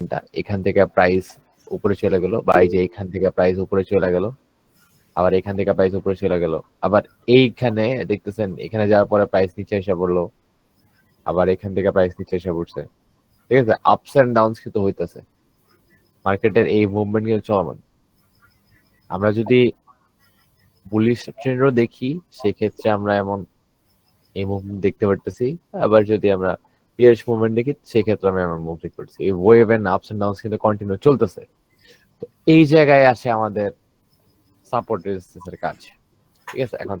পয়েন্টটা। এখান থেকে প্রাইস উপরে চলে গেল, বা এই যে এখান থেকে প্রাইস উপরে চলে গেল, আবার এখান থেকে প্রাইস উপরে চলে গেল, আবার এইখানে দেখতেছেন, এখানে যাওয়ার পরে প্রাইস নিচে এসে পড়ল, আবার এখান থেকে প্রাইস নিচে এসে পড়ছে। ঠিক আছে আপস এন্ড ডাউনস কিন্তু হইতেছে। মার্কেটের এই মুভমেন্ট কিন্তু চলমান। আমরা যদি বুলিশ ট্রেন্ডও দেখি, সেক্ষেত্রে আমরা এমন এই মুভমেন্ট দেখতে পারতেছি। আবার যদি আমরা পিয়ার্স মুভমেন্ট দেখি সেক্ষেত্রে আমি আমার মুভ দেখতে পারতেছি এই wave and ups and downs কিন্তু কন্টিনিউ চলতেছে। তো এই জায়গায় আসে আমাদের সাপোর্ট রেজিস্ট্যান্সের কাজ। ঠিক আছে? এখন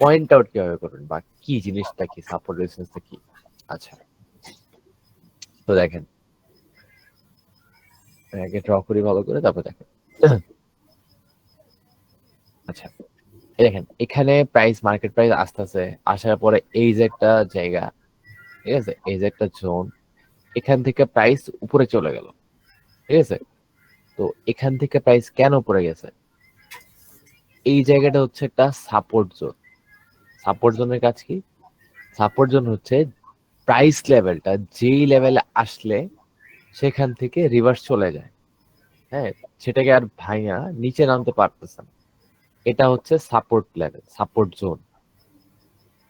পয়েন্ট আউট কীভাবে করবেন বা কি জিনিসটা কি? সাপোর্ট রেজিস্ট্যান্সটা কি? আচ্ছা। তো দেখেন। আগে ড্র করি ভালো করে, তারপর দেখেন। আচ্ছা। দেখেন, এখানে প্রাইস মার্কেট প্রাইস আসতেছে। আসার পরে এই যে একটা জায়গা ঠিক আছে? এই যে একটা জোন এখান থেকে প্রাইস উপরে চলে গেল। ঠিক আছে? তো এখান থেকে প্রাইস কেন উপরে গেছে? এই জায়গাটা হচ্ছে একটা সাপোর্ট জোন সাপোর্ট জোনের কাজ কি? সাপোর্ট জোন হচ্ছে প্রাইস লেভেলটা যেই লেভেলে আসলে সেখান থেকে রিভার্স চলে যায়। হ্যাঁ সেটাকে আর ভাইয়া নিচে নামতে পারতেছে না। এটা হচ্ছে সাপোর্ট লেভেল সাপোর্ট জোন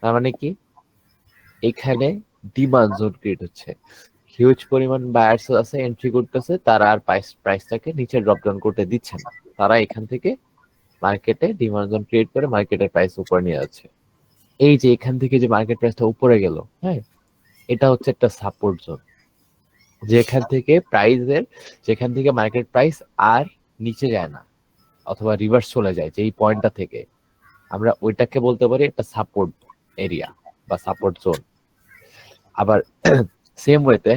তার মানে কি? এখানে ডিমান্ড জোন ক্রিয়েট হচ্ছে। হিউজ পরিমাণ বায়ার্স আছে এন্ট্রি করতেছে, তারা আর প্রাইস প্রাইসটাকে নিচে ড্রপ ডাউন করতে দিচ্ছে না। তারা এখান থেকে মার্কেটে ডিমান্ড জোন ক্রিয়েট করে মার্কেটের প্রাইস উপরে নিয়ে যাচ্ছে। এই যে এখান থেকে যে মার্কেট প্রাইসটা উপরে গেল হ্যাঁ এটা হচ্ছে একটা সাপোর্ট জোন যেখান থেকে প্রাইসের যেখান থেকে মার্কেট প্রাইস আর নিচে যায় না, অথবা রিভার্স চলে যায় যে এই পয়েন্টটা থেকে। আমরা ওইটাকে বলতে পারি একটা সাপোর্ট এরিয়া বা সাপোর্ট জোন আবার সেম ওয়েতে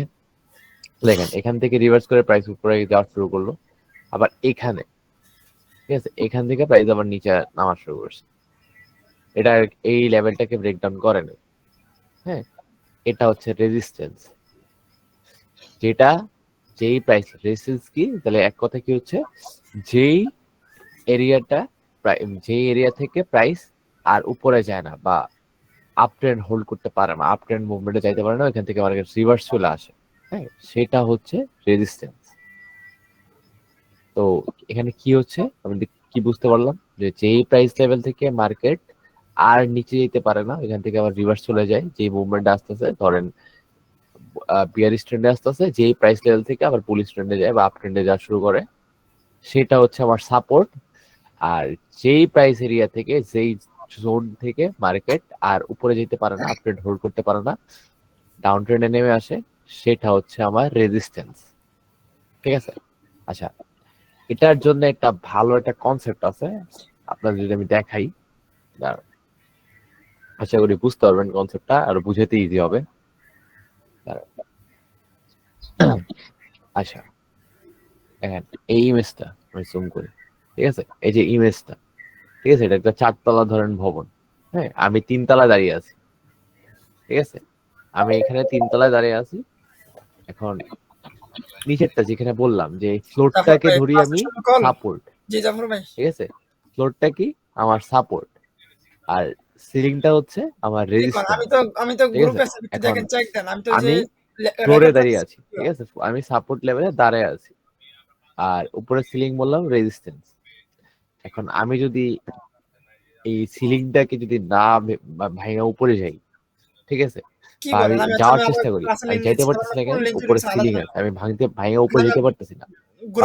দেখেন, এখান থেকে রিভার্স করে প্রাইস উপরে যাওয়া শুরু করল। আবার এখানে, ঠিক আছে, এখান থেকে প্রাইস আবার নিচে নামা শুরু করছে। এটা এই লেভেলটাকে ব্রেকডাউন করে না হ্যাঁ এটা হচ্ছে রেজিস্ট্যান্স যেটা, যেই প্রাইস রেজিস্ট্যান্স কি? তাহলে এক কথা কি হচ্ছে? যেই এরিয়াটা যেই এরিয়া থেকে প্রাইস আর উপরে যায় না বা আপ ট্রেন্ড হোল্ড করতে পারে না আপ ট্রেন্ড মুভমেন্টে যাইতে পারে না এখান থেকে মার্কেট রিভার্স চলে আসে। হ্যাঁ সেটা হচ্ছে রেজিস্ট্যান্স তো এখানে কি হচ্ছে? আমি কি বুঝতে পারলাম? যে যেই প্রাইস লেভেল থেকে মার্কেট আর নিচে যেতে পারে না এখান থেকে আবার রিভার্স চলে যায় যে মুভমেন্ট আসতেছে, ধরেন বিয়ার স্ট্রেন্ডে আসতেছে, যেই প্রাইস লেভেল থেকে আবার পুলিশ ট্রেন্ডে যায় বা আপ ট্রেন্ডে যাওয়া শুরু করে। সেটা হচ্ছে আমার সাপোর্ট আর যেই প্রাইস এরিয়া থেকে, যেই জোন থেকে মার্কেট আর উপরে যেতে পারে না আপট্রেন্ড হোল্ড করতে পারে না ডাউন ট্রেন্ডে নেমে আসে, সেটা হচ্ছে আমার রেজিস্ট্যান্স ঠিক আছে? আচ্ছা এটার জন্য একটা ভালো একটা কনসেপ্ট আছে আপনার যদি আমি দেখাই আশা করি বুঝতে পারবেন কনসেপ্টটা আর বুঝাতে ইজি হবে। আচ্ছা এই ইমেজটা আমি জুম করি। ঠিক আছে? এই যে ইমেজটা ঠিক আছে? এটা একটা চারতলা ধরেন ভবন। হ্যাঁ আমি তিনতলা দাঁড়িয়ে আছি। ঠিক আছে? আমি এখানে তিনতলায় দাঁড়িয়ে আছি। এখন নিচেরটা যেখানে বললাম যে ফ্লোরটাকে ধরি আমি সাপোর্ট। ঠিক আছে? ফ্লোরটা কি? আমার সাপোর্ট। আর সিলিংটা হচ্ছে আমার রেজিস্ট্যান্স আমি তো আমি তো গ্রুপ দেখেন চেক দেন। আমি তো আমি ফ্লোরে দাঁড়িয়ে আছি। ঠিক আছে? আমি সাপোর্ট লেভেলে দাঁড়ায় আছি। আর উপরে সিলিং বললাম রেজিস্ট্যান্স এখন আমি যদি এই সিলিংটাকে যদি না ভে- বা- ভাঙা উপরে যাই ঠিক আছে? আমি যাওয়ার চেষ্টা করি আমি যাইতে পারতেছি না কেন? উপরে সিলিং আছে আমি ভাঙতে ভাঙা উপরে যেতে পারতেছি না।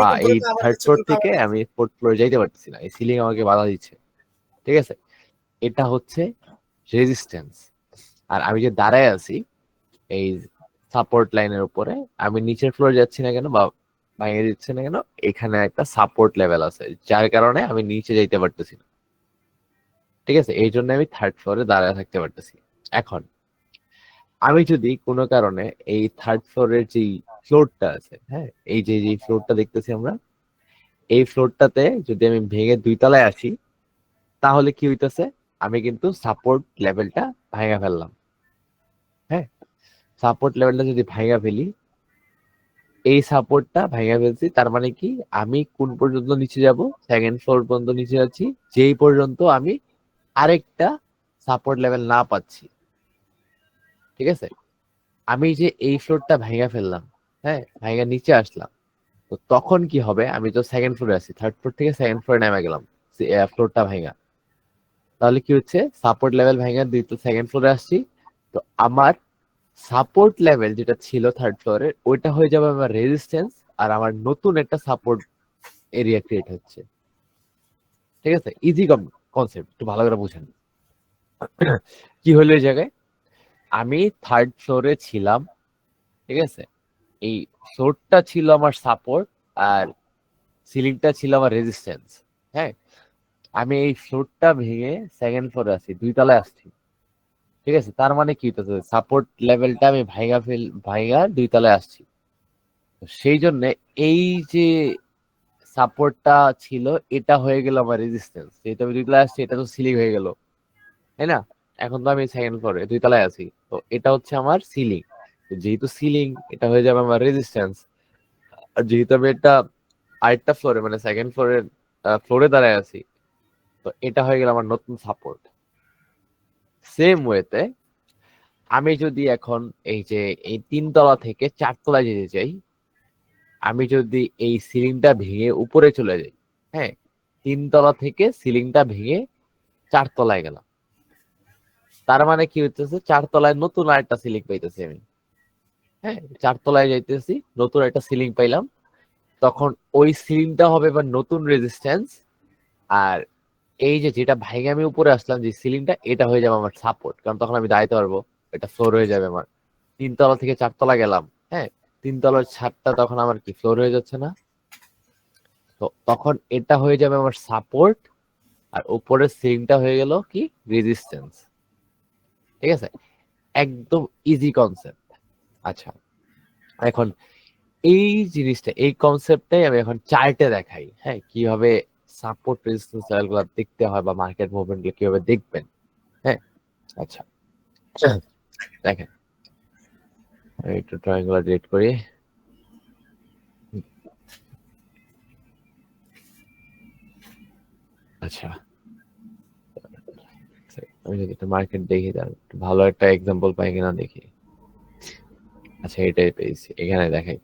বা এই থার্ড ফ্লোর থেকে আমি ফোর্থ ফ্লোরে যাইতে পারতেছি না। এই সিলিং আমাকে বাধা দিচ্ছে ঠিক আছে? এটা হচ্ছে রেজিস্ট্যান্স আর আমি যে দাঁড়ায় আছি এই সাপোর্ট লাইনের উপরে আমি নিচের ফ্লোরে যাচ্ছি না কেন? বা ভাঙে দিচ্ছে না কেন? এখানে একটা সাপোর্ট লেভেল আছে, যার কারণে আমি নিচে যাইতে পারতেছি না। ঠিক আছে? এই জন্য আমি থার্ড ফ্লোরে দাঁড়ায় থাকতে পারতেছি। এখন, আমি যদি কোনো কারণে এই থার্ড ফ্লোরের যেই ফ্লোরটা আছে হ্যাঁ? এই যে যে ফ্লোরটা দেখতেছি আমরা, এই ফ্লোরটাতে যদি আমি ভেঙে দুই তলায় আসি, তাহলে কি হইতেছে? আমি কিন্তু সাপোর্ট লেভেলটা ভাঙা ফেললাম। হ্যাঁ? সাপোর্ট লেভেলটা যদি ভাঙা ফেলি এই সাপোর্টটা ভাঙা ফেলছি। তার মানে কি? আমি কোন পর্যন্ত নিচে যাব? সেকেন্ড ফ্লোর পর্যন্ত নিচে যাচ্ছি। যেই পর্যন্ত আমি আরেকটা সাপোর্ট লেভেল না পাচ্ছি। ঠিক আছে? আমি যে এই ফ্লোরটা ভাঙা ফেললাম হ্যাঁ ভাঙা নিচে আসলাম, তো তখন কি হবে? আমি তো সেকেন্ড ফ্লোরে আছি। থার্ড ফ্লোর থেকে সেকেন্ড ফ্লোরে নেমে গেলাম ফ্লোরটা ভাঙা। তাহলে কি হচ্ছে? সাপোর্ট লেভেল ভাঙা দুই তো সেকেন্ড ফ্লোরে আসছি। তো আমার সাপোর্ট লেভেল যেটা ছিল থার্ড ফ্লোরে ওইটা হয়ে যাবে আমার রেজিস্ট্যান্স আর আমার নতুন একটা সাপোর্ট এরিয়া ক্রিয়েট হচ্ছে। ঠিক আছে? ইজি কনসেপ্ট একটু ভালো করে বুঝেন। কি হলো এই জায়গায়? আমি থার্ড ফ্লোরে ছিলাম, ঠিক আছে? এই ফ্লোরটা ছিল আমার সাপোর্ট আর সিলিংটা ছিল আমার রেজিস্ট্যান্স হ্যাঁ? আমি এই ফ্লোরটা ভেঙে সেকেন্ড ফ্লোরে আছি, দুই তলায় আসছি। ঠিক আছে? তার মানে কি সাপোর্ট লেভেলটা আমি ভাইগা ফেল, ভাইগা দুই তলায় আসছি। সেই জন্য এই যে সাপোর্টটা ছিল, এটা হয়ে গেল আমার রেজিস্ট্যান্স যেহেতু আমি দুই তলায় আসছি, এটা তো সিলিং হয়ে গেল। তাই না? এখন তো আমি সেকেন্ড ফ্লোরে দুই তলায় আছি। তো এটা হচ্ছে আমার সিলিং যেহেতু সিলিং এটা হয়ে যাবে আমার রেজিস্ট্যান্স আর যেহেতু আমি এটা আরেকটা ফ্লোরে মানে সেকেন্ড ফ্লোরের ফ্লোরে দাঁড়ায় আছি, তো এটা হয়ে গেল আমার নতুন সাপোর্ট সেম ওয়েতে আমি যদি এখন এই যে এই তিনতলা থেকে চারতলায় যেতে চাই, আমি যদি এই সিলিংটা ভেঙে উপরে চলে যাই হ্যাঁ তিনতলা থেকে সিলিংটা ভেঙে চারতলায় গেলাম। তার মানে কি হইতেছে? চারতলায় নতুন আরেকটা সিলিং পাইতেছি আমি। হ্যাঁ চারতলায় যাইতেছি, নতুন একটা সিলিং পাইলাম। তখন ওই সিলিংটা হবে এবার নতুন রেজিস্ট্যান্স আর এই যে যেটা ভাইগে আমি উপরে আসলাম, যে সিলিংটা এটা হয়ে যাবে আমার সাপোর্ট কারণ তখন আমি দাঁড়াইতে পারব, এটা ফ্লোর হয়ে যাবে আমার। তিনতলা থেকে চারতলা গেলাম হ্যাঁ? তিনতলার ছাদটা তখন আমার কি ফ্লোর হয়ে যাচ্ছে না? তো তখন এটা হয়ে যাবে আমার সাপোর্ট আর উপরের সিলিংটা হয়ে গেল কি রেজিস্ট্যান্স ঠিক আছে? একদম ইজি কনসেপ্ট আচ্ছা এখন এই জিনিসটা, এই কনসেপ্টটাই আমি এখন চার্টে দেখাই হ্যাঁ? কীভাবে সাপোর্ট রেজিস্ট্যান্স লেভেলগুলো দেখতে হয় বা মার্কেট মুভমেন্টগুলো কীভাবে দেখবেন? হ্যাঁ? আচ্ছা। দেখেন। একটু ড্রয়িংগুলো ডিলিট করি। আচ্ছা। আমি যদি একটা মার্কেট দেখি তার ভালো একটা এক্সাম্পল পাই কিনা দেখি। আচ্ছা এটাই পেয়েছি। এখানে দেখাই।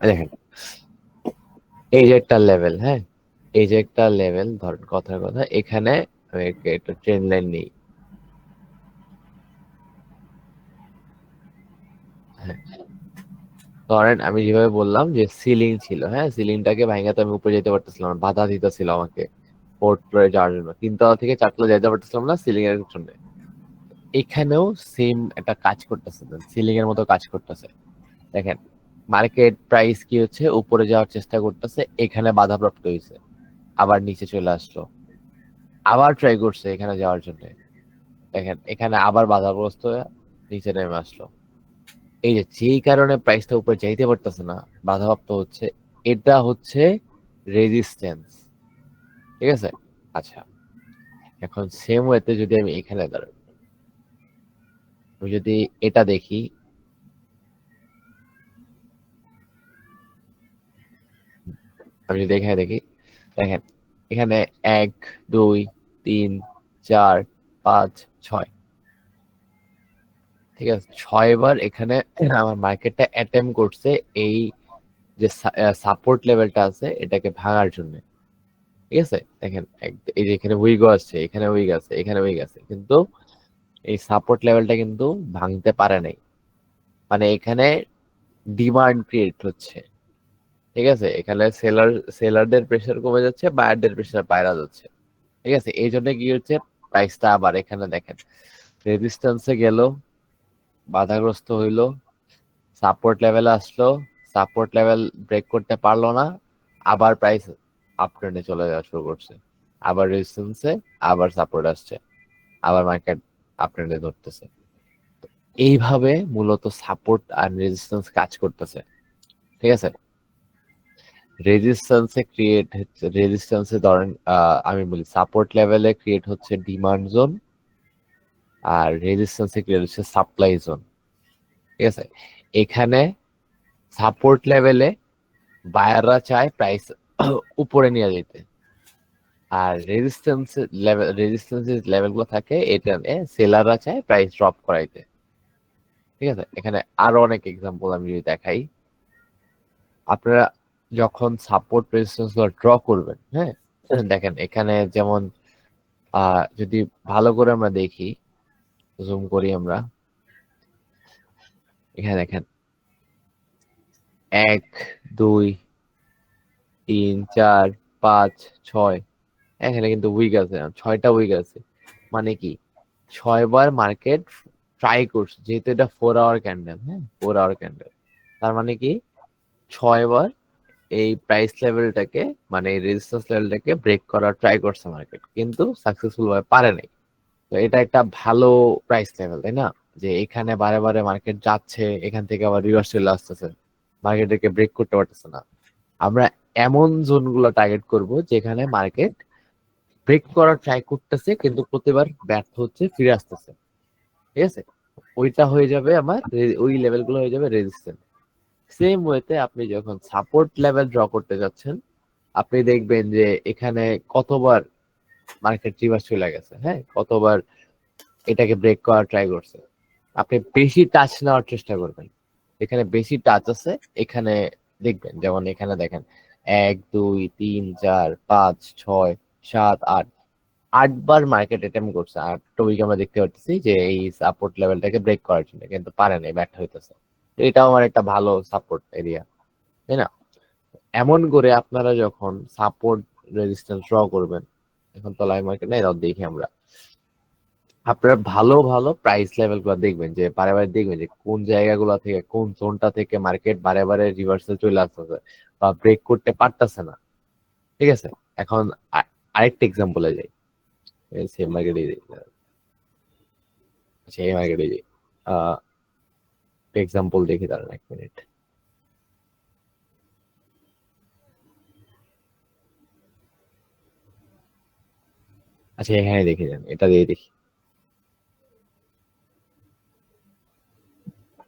দেখেন। এই যে একটা লেভেল হ্যাঁ? এই যে একটা লেভেল ধরেন কথার কথা, এখানে একটা ট্রেন লাইন নেই। ধরেন আমি যেভাবে বললাম যে সিলিং ছিল হ্যাঁ? সিলিংটাকে ভাঙাতে আমি উপরে যেতে পারতেছিলাম না, বাধা দিতেছিল আমাকে। ফোর্থ ফ্লোরে যাওয়ার জন্য। তিনতলা থেকে চারতলা যেতে পারতেছিলাম না সিলিং এর জন্য এখানেও সেম একটা কাজ করতেছে সিলিং এর মতো কাজ করতেছে। দেখেন মার্কেট প্রাইস কি হচ্ছে? উপরে যাওয়ার চেষ্টা করতেছে, এখানে বাধাপ্রাপ্ত হয়েছে। আবার নিচে চলে আসলো। আবার ট্রাই করছে এখানে যাওয়ার জন্য। দেখেন, এখানে আবার বাধাগ্রস্ত হয়ে নিচে নেমে আসলো। এই যে, যেই কারণে প্রাইসটা উপরে যাইতে পারতেছে না, বাধাপ্রাপ্ত হচ্ছে, এটা হচ্ছে রেজিস্ট্যান্স ঠিক আছে? আচ্ছা এখন সেম ওয়েতে যদি আমি এখানে দাঁড়াই, আমি যদি এটা দেখি আমি যদি এখানে দেখি, দেখেন, এখানে এক, দুই, তিন, চার, পাঁচ, ছয়। ঠিক আছে? ছয় বার এখানে আমার মার্কেটটা অ্যাটেম্প করছে এই যে সাপোর্ট লেভেলটা আছে, এটাকে ভাঙার জন্য। ঠিক আছে? দেখেন এই যে এখানে উইগো আছে এখানে উইগ আছে, এখানে উইগ আছে, কিন্তু এই সাপোর্ট লেভেলটা কিন্তু ভাঙতে পারে নাই। মানে এখানে ডিমান্ড ক্রিয়েট হচ্ছে। ঠিক আছে? এখানে সেলার সেলারদের প্রেশার কমে যাচ্ছে বায়ারদের প্রেশার বাইরা যাচ্ছে। ঠিক আছে? এই জন্য কি হচ্ছে? প্রাইসটা আবার এখানে দেখেন। রেজিস্ট্যান্সে গেল, বাধাগ্রস্ত হইল সাপোর্ট লেভেল আসলো সাপোর্ট লেভেল ব্রেক করতে পারল না, আবার প্রাইস আপট্রেন্ডে চলে যাওয়া শুরু করছে। আবার রেজিস্ট্যান্সে আবার সাপোর্ট আসছে, আবার মার্কেট আপট্রেন্ডে ধরতেছে। এইভাবে মূলত সাপোর্ট আর রেজিস্ট্যান্স কাজ করতেছে। ঠিক আছে? রেজিস্ট্যান্সে ক্রিয়েট হচ্ছে রেজিস্ট্যান্সে ধরেন আমি বলি সাপোর্ট লেভেলে ক্রিয়েট হচ্ছে ডিমান্ড জোন আর রেজিস্ট্যান্সে ক্রিয়েট হচ্ছে সাপ্লাই জোন ঠিক আছে? এখানে সাপোর্ট লেভেলে বায়াররা চায় প্রাইস উপরে নিয়ে যেতে, আর রেজিস্ট্যান্স লেভেল রেজিস্ট্যান্স লেভেলগুলো থাকে, এটা সেলাররা চায় প্রাইস ড্রপ করাইতে, ঠিক আছে? এখানে আরও অনেক এক্সাম্পল আমি যদি দেখাই, আপনারা যখন সাপোর্ট রেজিস্ট্যান্স ড্র করবেন হ্যাঁ? দেখেন, এখানে যেমন যদি ভালো করে আমরা দেখি জুম করি আমরা, এখানে দেখেন, এক, দুই, তিন, চার, পাঁচ, ছয়, এখানে কিন্তু উইক আছে, ছয়টা উইক আছে মানে কি? ছয়বার মার্কেট ট্রাই করছে, যেহেতু এটা ফোর আওয়ার ক্যান্ডেল হ্যাঁ? ফোর আওয়ার ক্যান্ডেল তার মানে কি? ছয়বার এই প্রাইস লেভেলটাকে মানে এই রেজিস্ট্যান্স লেভেলটাকে ব্রেক করার ট্রাই করছে মার্কেট কিন্তু সাকসেসফুল ভাবে পারে নাই। তো এটা একটা ভালো প্রাইস লেভেল তাই না? যে এখানে বারে বারে মার্কেট যাচ্ছে, এখান থেকে আবার রিভার্স চলে আসতেছে মার্কেটকে ব্রেক করতে পারতেছে না। আমরা এমন জোনগুলো টার্গেট করব যেখানে মার্কেট ব্রেক করার ট্রাই করতেছে, কিন্তু প্রতিবার ব্যর্থ হচ্ছে, ফিরে আসতেছে। ঠিক আছে? ওইটা হয়ে যাবে আমার, ওই লেভেলগুলো হয়ে যাবে রেজিস্ট্যান্ট সেম ওয়েতে আপনি যখন সাপোর্ট লেভেল ড্র করতে যাচ্ছেন, আপনি দেখবেন যে এখানে কতবার মার্কেট রিভার্স চলে গেছে হ্যাঁ? কতবার এটাকে ব্রেক করার ট্রাই করছে। আপনি বেশি টাচ নেওয়ার চেষ্টা করবেন। এখানে বেশি টাচ আছে, এখানে দেখবেন, যেমন এখানে দেখেন, এক, দুই, তিন, চার, পাঁচ, ছয়, সাত, আট, আটবার মার্কেট অ্যাটেম্প করছে। আটটা উইক আমরা দেখতে পাচ্ছি যে এই সাপোর্ট লেভেলটাকে ব্রেক করার জন্য, কিন্তু পারে নাই, ব্যর্থ হইতেছে। এটাও আমার একটা ভালো সাপোর্ট এরিয়া তাই না? এমন করে আপনারা যখন সাপোর্ট রেজিস্ট্যান্স ড্র করবেন, এখন তো লাইভ মার্কেট নেই দেখি আমরা। আপনারা ভালো ভালো প্রাইস লেভেলগুলো দেখবেন, যে বারে বারে দেখবেন যে কোন জায়গাগুলো থেকে, কোন জোনটা থেকে মার্কেট বারে বারে রিভার্সাল চলে আসতেছে বা ব্রেক করতে পারতেছে না। ঠিক আছে? এখন আরেকটা এক্সাম্পলে যাই। সেম মার্কেটে যাই সেই মার্কেটে যাই এক্সাম্পল দেখি দাঁড়ান এক মিনিট আচ্ছা এখানে দেখে যান, এটা দিয়ে দেখি।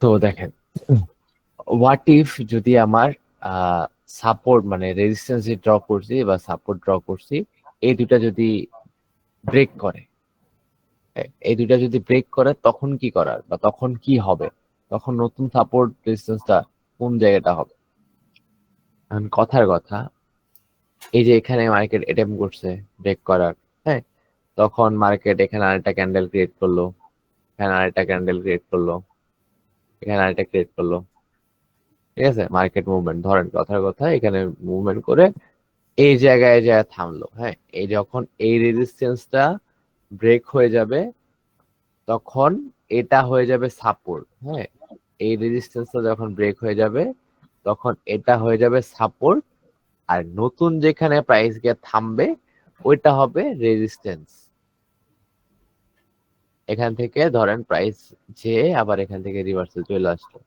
তো দেখেন হোয়াট ইফ যদি আমার সাপোর্ট মানে রেজিস্ট্যান্স ড্র করছি বা সাপোর্ট ড্র করছি, এই দুটা যদি ব্রেক করে, এই দুটা যদি ব্রেক করে, তখন কি করার বা তখন কি হবে? তখন নতুন সাপোর্ট রেজিস্ট্যান্সটা কোন জায়গাটা হবে? এখন কথার কথা, এই যে এখানে মার্কেট এটেম করছে ব্রেক করার হ্যাঁ? তখন মার্কেট এখানে আরেকটা ক্যান্ডেল ক্রিয়েট করল, এখানে আরেকটা ক্যান্ডেল ক্রিয়েট করল, এখানে আরেকটা ক্রিয়েট করল। ঠিক আছে? মার্কেট মুভমেন্ট ধরেন কথার কথা, এখানে মুভমেন্ট করে এই জায়গায় যায় থামলো হ্যাঁ? এই যখন এই রেজিস্ট্যান্সটা ব্রেক হয়ে যাবে, তখন এটা হয়ে যাবে সাপোর্ট হ্যাঁ? এই রেজিস্ট্যান্সটা যখন ব্রেক হয়ে যাবে, তখন এটা হয়ে যাবে সাপোর্ট আর নতুন যেখানে প্রাইস গিয়ে থামবে, ওইটা হবে রেজিস্ট্যান্স এখান থেকে ধরেন প্রাইস যে আবার এখান থেকে রিভার্সে চলে আসলো।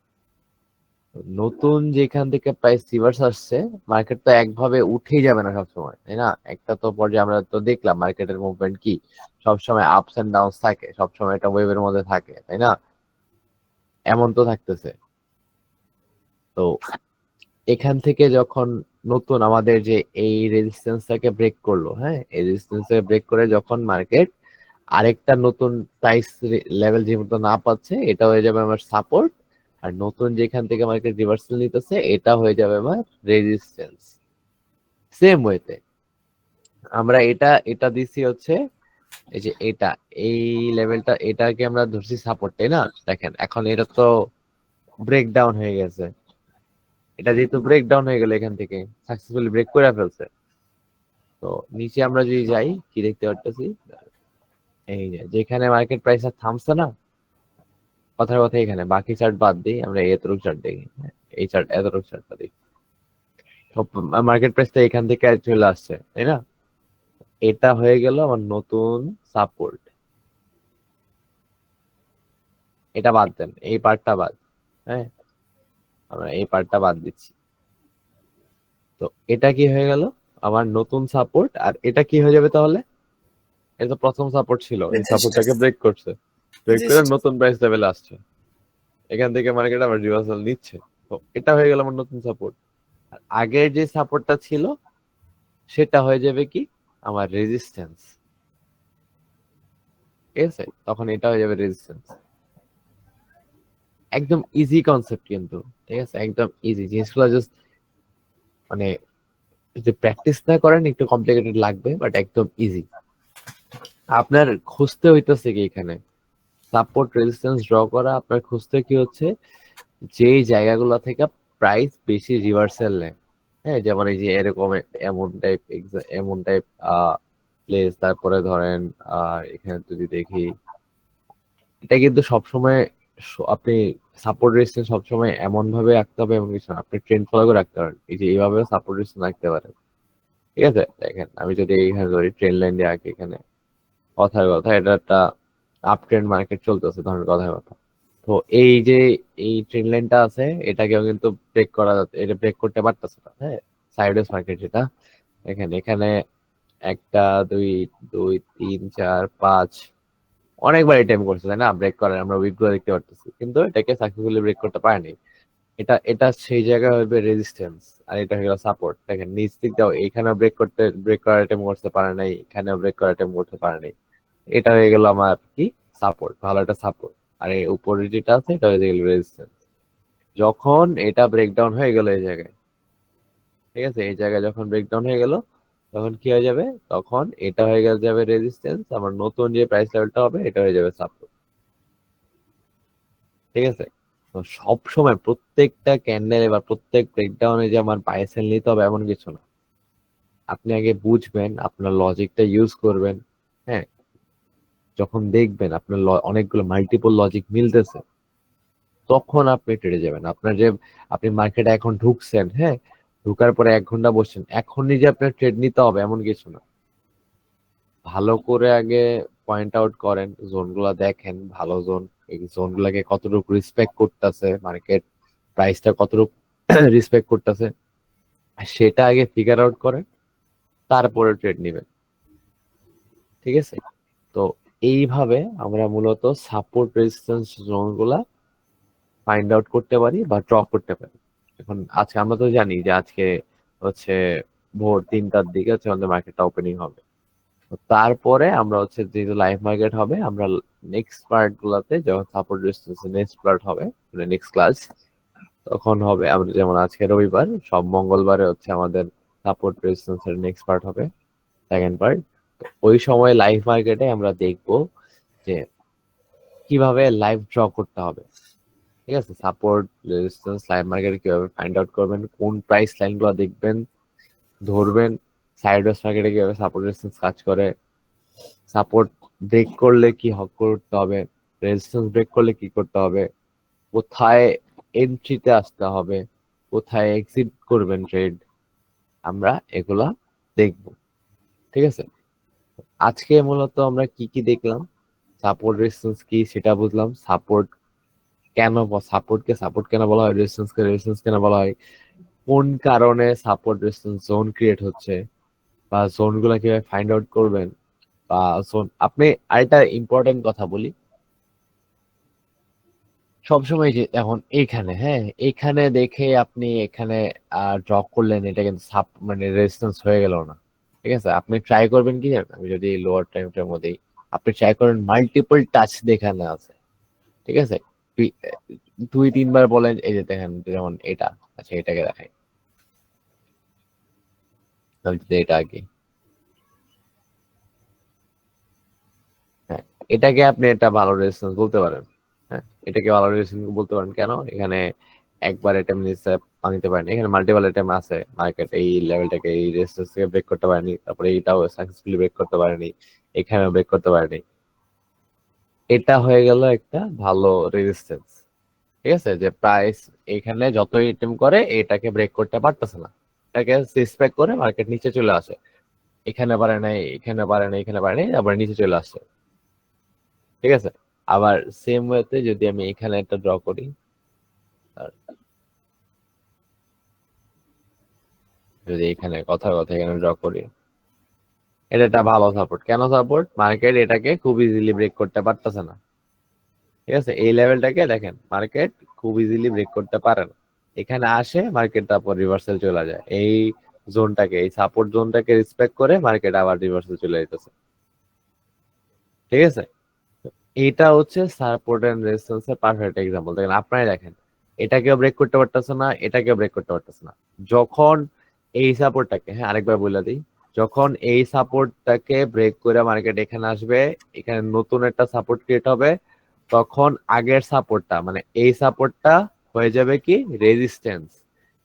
নতুন যেখান থেকে প্রাইস রিভার্স আসছে মার্কেট তো একভাবে উঠেই যাবে না সবসময়, তাই না? একটা তো পর্যায়ে আমরা তো দেখলাম মার্কেটের মুভমেন্ট কি? সবসময় আপস এন্ড ডাউন থাকে, সবসময় একটা ওয়েভের মধ্যে থাকে, তাই না? এমন তো থাকতেছে। তো এখান থেকে যখন নতুন আমাদের যে এই রেজিস্ট্যান্সটাকে ব্রেক করল হ্যাঁ? এই রেজিস্ট্যান্সটাকে ব্রেক করে যখন মার্কেট আরেকটা নতুন প্রাইস লেভেল যে মতো না পাচ্ছে, এটা হয়ে যাবে আমার সাপোর্ট আর নতুন যেখান থেকে মার্কেট রিভার্সাল নিতেছে, এটা হয়ে যাবে আমার রেজিস্ট্যান্স সেম ওয়েতে আমরা এটা এটা দিছি হচ্ছে এই যে এটা, এই লেভেলটা এটাকে আমরা ধরছি সাপোর্ট তাই না? দেখেন, এখন এটা তো ব্রেকডাউন হয়ে গেছে। এটা যেহেতু ব্রেকডাউন হয়ে গেল এখান থেকে সাকসেসফুলি ব্রেক করে ফেলছে। তো নিচে আমরা যদি যাই, কি দেখতে পারতেছি? এই যে, যেখানে মার্কেট প্রাইস আর থামছে না, কথার কথা এখানে, বাকি চার্ট বাদ দিই, আমরা এতটুকু চার্ট দেখি। এই চার্ট এতটুকু চার্টটা দেখি। মার্কেট প্রাইসটা এখান থেকে চলে আসছে, তাই না? এটা হয়ে গেল আমার নতুন সাপোর্ট এটা বাদ দেন এই পার্টটা বাদ হ্যাঁ? আমরা এই পার্টটা বাদ দিচ্ছি। তো এটা কি হয়ে গেল? আমার নতুন সাপোর্ট আর এটা কি হয়ে যাবে তাহলে? এটা তো প্রথম সাপোর্ট ছিল এই সাপোর্টটাকে ব্রেক করছে। ব্রেক করে নতুন প্রাইস লেভেল আসছে। এখান থেকে মার্কেট আবার রিভার্সাল নিচ্ছে। তো এটা হয়ে গেল আমার নতুন সাপোর্ট আর আগের যে সাপোর্টটা ছিল সেটা হয়ে যাবে কি? আমার রেজিস্ট্যান্স ঠিক আছে? তখন এটা হয়ে যাবে রেজিস্ট্যান্স একদম ইজি কনসেপ্ট কিন্তু, ঠিক আছে? একদম ইজি জিনিসগুলো জাস্ট মানে যদি প্র্যাকটিস না করেন, একটু কমপ্লিকেটেড লাগবে বাট একদম ইজি আপনার খুঁজতে হইতেছে কি এখানে? সাপোর্ট রেজিস্ট্যান্স ড্র করা, আপনার খুঁজতে কি হচ্ছে? যেই জায়গাগুলো থেকে প্রাইস বেশি রিভার্সাল নেয়। হ্যাঁ যেমন এই যে এরকম এমন টাইপ এমন টাইপ প্লেস তারপরে ধরেন আর এখানে যদি দেখি, এটা কিন্তু সবসময় আপনি সাপোর্ট রেজিস্ট্যান্স সবসময় এমন ভাবে রাখতে হবে এমন কিছু আপনি ট্রেন্ড ফলো করে রাখতে পারেন। এই যে এইভাবে সাপোর্ট রেজিস্ট্যান্স রাখতে পারেন। ঠিক আছে? দেখেন, আমি যদি এইখানে ধরি ট্রেন লাইন দিয়ে আঁকি এখানে কথার কথা, এটা একটা আপ ট্রেন্ড মার্কেট চলতেছে, ধরেন কথার কথা। তো এই যে এই ট্রেন লাইনটা আছে, এটাকেও কিন্তু ব্রেক করা এটা ব্রেক করতে পারতেছে না হ্যাঁ? সাইডওয়েজ মার্কেট যেটা এখানে এখানে একটা, দুই দুই, তিন, চার, পাঁচ, অনেকবার এটেম করছে, তাই না? ব্রেক করার আমরা উইকগুলো দেখতে পারতেছি। কিন্তু এটাকে সাকসেসফুলি ব্রেক করতে পারেনি এটা এটা সেই জায়গায় হবে রেজিস্ট্যান্স আর এটা হয়ে হলো সাপোর্ট দেখেন, নিচ দিক দাও এইখানে ব্রেক করতে ব্রেক করার অ্যাটেম্প করতে পারে নাই এখানে ব্রেক করার অ্যাটেম্প করতে পারে নাই। এটা হয়ে গেল আমার কি? সাপোর্ট ভালো একটা সাপোর্ট আর এই উপরে যেটা আছে, এটা হয়ে গেল রেজিস্ট্যান্স যখন এটা ব্রেকডাউন হয়ে গেল এই জায়গায়, ঠিক আছে? এই জায়গায় যখন ব্রেকডাউন হয়ে গেল, তখন কি হয়ে যাবে? তখন এটা হয়ে গেলে যাবে রেজিস্ট্যান্স আমার নতুন যে প্রাইস লেভেলটা হবে, এটা হয়ে যাবে সাপোর্ট ঠিক আছে? সব সময় প্রত্যেকটা ক্যান্ডেল এবার প্রত্যেক ব্রেকডাউনে যে আমার বাই সেল নিতে হবে, এমন কিছু না। আপনি আগে বুঝবেন, আপনার লজিকটা ইউজ করবেন হ্যাঁ? যখন দেখবেন আপনার অনেকগুলো মাল্টিপল লজিক মিলতেছে, তখন আপনি ট্রেডে যাবেন। আপনার যে, আপনি মার্কেটে এখন ঢুকছেন হ্যাঁ ঢুকার পরে এক ঘণ্টা বসছেন, এখনই যে আপনার ট্রেড নিতে হবে এমন কিছু না। ভালো করে আগে পয়েন্ট আউট করেন জোনগুলো দেখেন, ভালো জোন এই জোনগুলোকে কতটুকু রিসপেক্ট করতেছে মার্কেট প্রাইসটা কতটুকু রিসপেক্ট করতেছে, সেটা আগে ফিগার আউট করেন, তারপরে ট্রেড নেবেন। ঠিক আছে? তো এইভাবে আমরা মূলত সাপোর্ট রেজিস্ট্যান্স জোনগুলা ফাইন্ড আউট করতে পারি বা ড্র করতে পারি। এখন আজকে আমরা তো জানি যে আজকে হচ্ছে ভোর তিনটার দিকে হচ্ছে আমাদের মার্কেটটা ওপেনিং হবে। তারপরে আমরা হচ্ছে যেহেতু লাইভ মার্কেট হবে, আমরা নেক্সট পার্ট গুলাতে যখন সাপোর্ট রেজিস্ট্যান্স নেক্সট পার্ট হবে মানে নেক্সট ক্লাস তখন হবে আমরা যেমন আজকে রবিবার, সব মঙ্গলবারে হচ্ছে আমাদের সাপোর্ট রেজিস্ট্যান্স এর নেক্সট পার্ট হবে সেকেন্ড পার্ট ওই সময় লাইভ মার্কেটে আমরা দেখব যে কীভাবে লাইভ ড্র করতে হবে। ঠিক আছে? সাপোর্ট রেজিস্ট্যান্স লাইভ মার্কেটে কীভাবে ফাইন্ড আউট করবেন, কোন প্রাইস লাইনগুলো দেখবেন, ধরবেন সাইডওয়েজ মার্কেটে কীভাবে সাপোর্ট রেজিস্ট্যান্স কাজ করে। সাপোর্ট ব্রেক করলে কি হক করতে হবে? রেজিস্ট্যান্স ব্রেক করলে কি করতে হবে? কোথায় এন্ট্রিতে আসতে হবে? কোথায় এক্সিট করবেন ট্রেড আমরা এগুলা দেখব। ঠিক আছে? আজকে মূলত আমরা কি কি দেখলাম? সাপোর্ট রেজিস্ট্যান্স কি সেটা বুঝলাম। সাপোর্ট কেন সাপোর্টকে সাপোর্ট কেন বলা হয়? রেজিস্ট্যান্সকে রেজিস্ট্যান্স কেন বলা হয়? কোন কারণে সাপোর্ট রেজিস্ট্যান্স জোন ক্রিয়েট হচ্ছে? বা জোনগুলো কীভাবে ফাইন্ড আউট করবেন? বা জোন আপনি আরেকটা ইম্পর্টেন্ট কথা বলি। সবসময় যে এখন এইখানে হ্যাঁ এইখানে দেখে আপনি এখানে ড্র করলেন, এটা কিন্তু সাপ মানে রেজিস্ট্যান্স হয়ে গেল না। ঠিক আছে? আপনি ট্রাই করবেন কি আমি যদি লোয়ার টাইমটার মধ্যেই, আপনি ট্রাই করেন মাল্টিপল টাচ দেখানো আছে। ঠিক আছে? দুই, তিনবার বলেন, এই যে দেখেন, যেমন এটা। আচ্ছা এটাকে দেখাই। এটা আগে হ্যাঁ এটাকে আপনি একটা ভালো রেজিস্ট্যান্স বলতে পারেন। হ্যাঁ এটাকে ভালো রেজিস্ট্যান্স বলতে পারেন। কেন? এখানে একবার আইটেম নিচে নিতে পারেনি। এখানে মাল্টিপল আইটেম আছে। মার্কেট এই লেভেলটাকে এই রেজিস্ট্যান্স থেকে ব্রেক করতে পারেনি। তারপরে এইটাও সাকসেসফুলি ব্রেক করতে পারেনি। এখানেও ব্রেক করতে পারেনি। এটা হয়ে গেল একটা ভালো রেজিস্ট্যান্স ঠিক আছে? যে প্রাইস এখানে যত আইটেম করে, এটাকে ব্রেক করতে পারতেছে না। এটাকে রেসপেক্ট করে মার্কেট নিচে চলে আসে। এখানে পারে নাই, এখানে পারে নাই, এখানে পারে নাই, তারপরে নিচে চলে আসে। ঠিক আছে? আবার সেম ওয়েতে যদি আমি এখানে একটা ড্র করি যদি এখানে কথা কথা এখানে ড্র করি, এটা একটা ভালো সাপোর্ট কেন সাপোর্ট মার্কেট এটাকে খুব ইজিলি ব্রেক করতে পারতেছে না। ঠিক আছে? এই লেভেলটাকে দেখেন মার্কেট খুব ইজিলি ব্রেক করতে পারে না। এখানে আসে মার্কেট তারপর রিভার্সাল চলে যায়। এই জোনটাকে এই সাপোর্ট জোনটাকে রেসপেক্ট করে মার্কেট আবার রিভার্সাল চলে যেতেছে। ঠিক আছে? এটা হচ্ছে সাপোর্ট এন্ড রেজিস্ট্যান্স এর পারফেক্ট এক্সাম্পল দেখেন, আপনারাই দেখেন। এটাকেও ব্রেক করতে পারতেছে না, এটাকেও ব্রেক করতে পারতেছে না। যখন এই সাপোর্টটাকে হ্যাঁ আরেকবার বলে দিই, যখন এই সাপোর্টটাকে ব্রেক করে মার্কেট এখানে আসবে, এখানে নতুন একটা সাপোর্ট ক্রিয়েট হবে, তখন আগের সাপোর্টটা মানে এই সাপোর্টটা হয়ে যাবে কি? রেজিস্ট্যান্স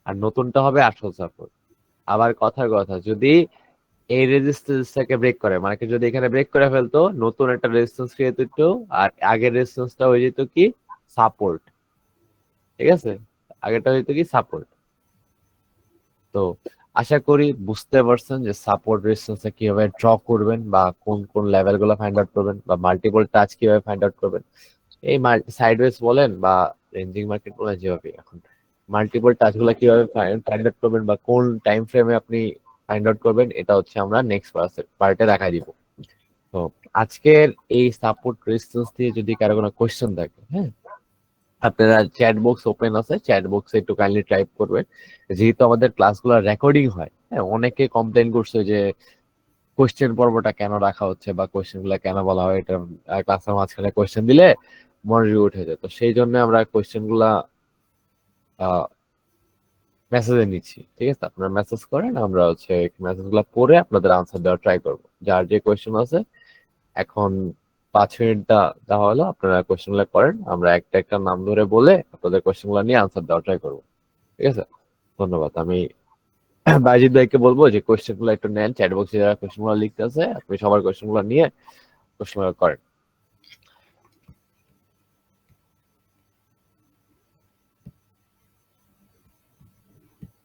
আর নতুনটা হবে আসল সাপোর্ট আবার কথার কথা, যদি এই রেজিস্ট্যান্সটাকে ব্রেক করে মার্কেট যদি এখানে ব্রেক করে ফেলতো, নতুন একটা রেজিস্ট্যান্স ক্রিয়েট হতো আর আগের রেজিস্ট্যান্সটা হয়ে যেত কি? সাপোর্ট ঠিক আছে? আগেটা হইতো কি সাপোর্ট তো আশা করি বুঝতে পারছেন যে সাপোর্ট রেজিস্ট্যান্সটা কীভাবে ড্র করবেন বা কোন কোন লেভেলগুলো ফাইন্ড আউট করবেন বা মাল্টিপল টাচ কীভাবে ফাইন্ড আউট করবেন। এই সাইডওয়েজ বলেন বা রেঞ্জিং মার্কেট বলেন যেভাবে এখন। মাল্টিপল টাচগুলো কীভাবে ফাইন্ড আউট করবেন বা কোন টাইম ফ্রেমে আপনি ফাইন্ড আউট করবেন, এটা হচ্ছে আমরা নেক্সট পার্টে দেখাই দিব। তো আজকের এই সাপোর্ট রেজিস্ট্যান্স দিয়ে যদি কারও কোনো কোয়েশ্চেন থাকে হ্যাঁ আপনারা চ্যাট বক্স ওপেন আছে চ্যাট বক্সে একটু কাইন্ডলি টাইপ করবেন। যেহেতু আমাদের ক্লাসগুলো রেকর্ডিং হয় হ্যাঁ অনেকে কমপ্লেন করছে যে কোয়েশ্চেন পর্বটা কেন রাখা হচ্ছে বা কোয়েশ্চেনগুলো কেন বলা হয়, এটা ক্লাসের মাঝখানে কোয়েশ্চেন দিলে মনোযোগ উঠে যায়। তো সেই জন্য আমরা কোয়েশ্চেন মেসেজে নিচ্ছি, ঠিক আছে? আপনারা মেসেজ করেন, আমরা হচ্ছে মেসেজগুলা পড়ে আপনাদের আনসার দেওয়ার ট্রাই করব। যার যে কোয়েশ্চেন আছে, এখন পাঁচ মিনিট দেওয়া হলো আপনারা কোয়েশ্চেনগুলো করেন, আমরা একটা একটা নাম ধরে বলে আপনাদের কোয়েশ্চেনগুলো নিয়ে আনসার দেওয়া ট্রাই করব। ঠিক আছে? ধন্যবাদ। আমি বাইজিৎ ভাইকে বলব যে কোয়েশ্চেনগুলো একটু নেন চ্যাট বক্সে যারা কোয়েশ্চেনগুলো লিখতে আছে আপনি সবার কোয়েশ্চেনগুলো নিয়ে প্রশ্ন করেন।